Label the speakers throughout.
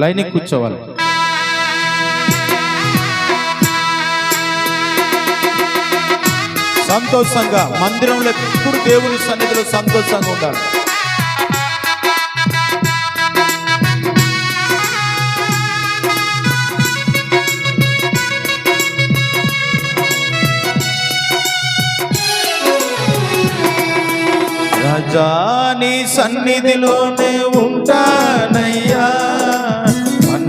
Speaker 1: Line కూర్చోవాలి. సంతోషంగా మందిరంలో ఎప్పుడు దేవుని సన్నిధిలో సంతోషంగా ఉండాలి. రాజాని సన్నిధిలోనే ఉంటానయ్యా.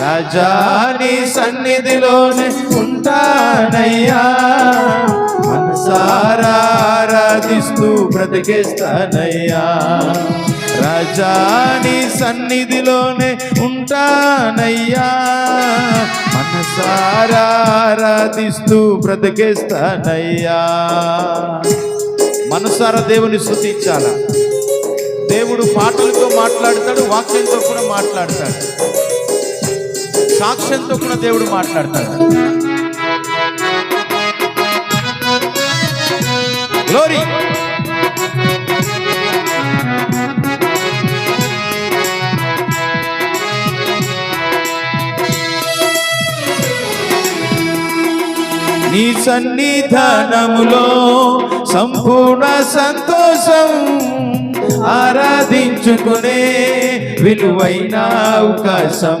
Speaker 1: రాజాని సన్నిధిలోనే ఉంటానయ్యా. మనసారాధిస్తూ బ్రతికేస్తానయ్యా. రాజా సన్నిధిలోనే ఉంటానయ్యా. మనసారాధిస్తూ బ్రతికేస్తానయ్యా. మనసారా దేవుని స్థుతించాల? దేవుడు పాటలతో మాట్లాడతాడు వాక్యంతో కూడా మాట్లాడతాడు. సాక్ష్యంతో కూడా దేవుడు మాట్లాడతాడు. గ్లోరీ నీ సన్నిధానములో సంపూర్ణ సంతోషం ఆరాధించుకునే విలువైన అవకాశం.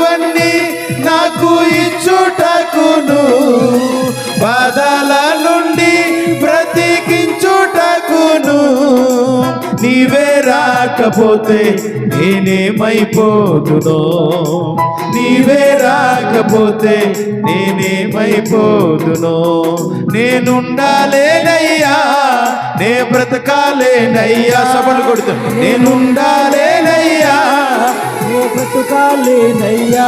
Speaker 1: రాకపోతే నేనేమైపోదునో నీవే రాకపోతే నేనేమైపోదునో నేనుండాలేనయ్యా నే బ్రతకాలేనయ్యా. సభలు కొడుతూ నేనుండాలేనయ్యా
Speaker 2: నే బ్రతకాలేనయ్యా.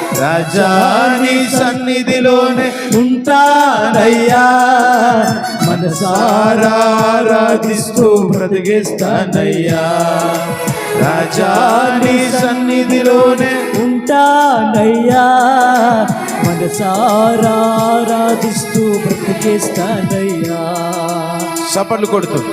Speaker 1: రాజా సన్నిధిలోనే ఉంటానయ్యా. మనసారాధిస్తూ బ్రతికిస్తానయ్యా. రాజాని సన్నిధిలోనే
Speaker 2: ఉంటానయ్యా. మనసారాధిస్తూ బ్రతికేస్తానయ్యా.
Speaker 1: చప్పట్లు కొడుతూ.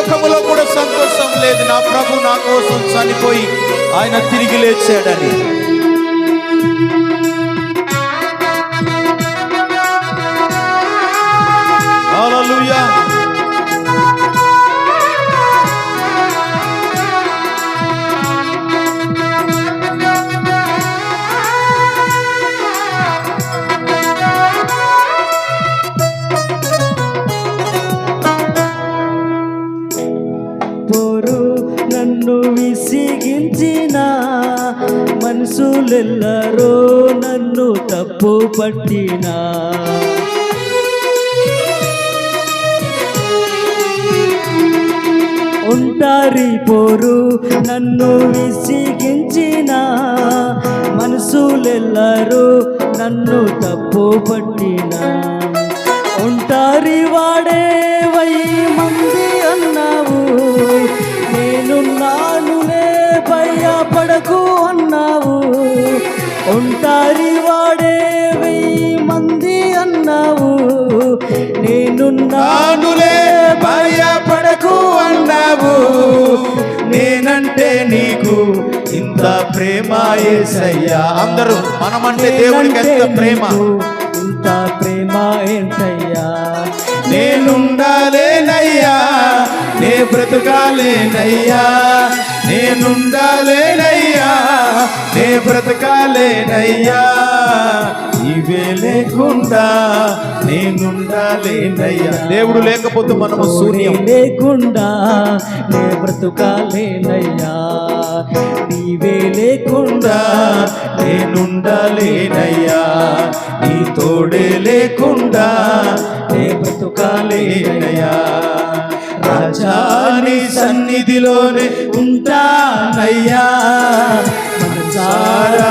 Speaker 1: ముఖములో కూడా సంతోషం లేదు. నా ప్రభు నా కోసం చనిపోయి ఆయన తిరిగి లేచాడని.
Speaker 2: మనుషులెల్లరో నన్ను తప్పు పట్టినా ఉంటారి పోరు నన్ను విసిగించిన. మనసులెల్లరూ నన్ను తప్పు పట్టిన ఉంటారి వాడే వెయ్యి ఒంటారి వాడే వెయ్యి మంది అన్నావు. నేను
Speaker 1: నానులే భయపడకు అన్నావు. నేనంటే నీకు ఇంత ప్రేమ ఏసయ్యా. అందరూ మనమంటే దేవునికి ఎంత ప్రేమ?
Speaker 2: ఇంత ప్రేమ ఏంటయ్యా
Speaker 1: నేనుండాలేనయ్యా. నే బ్రతకాలేనయ్యా. నేనుండాలేనయ్యా. బ్రతకాలేనయ్యా ఇవే లేకుండా నేనుండాలేనయ్యా. దేవుడు లేకపోతే మనము శూన్యం
Speaker 2: శూన్యం. లేకుండా నే బ్రతుకాలేనయ్యా. నీవే లేకుండా
Speaker 1: నేనుండాలేనయ్యా. నీ తోడే లేకుండా నే బ్రతుకాలేనయ్యా. రాజా నీ సన్నిధిలోనే ఉంటానయ్యా. మనసారా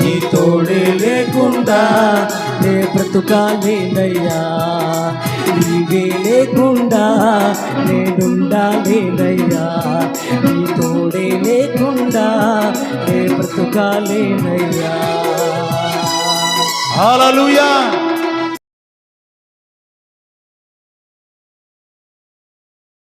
Speaker 1: నీ తోడే లేకుండా
Speaker 2: నే బ్రతుకాలేదయ్యా నీవే లేకుండా నేనుండాలేదయ్యా నీ తోడే లేకుండా నే బ్రతుకాలేదయ్యా
Speaker 1: హల్లెలూయా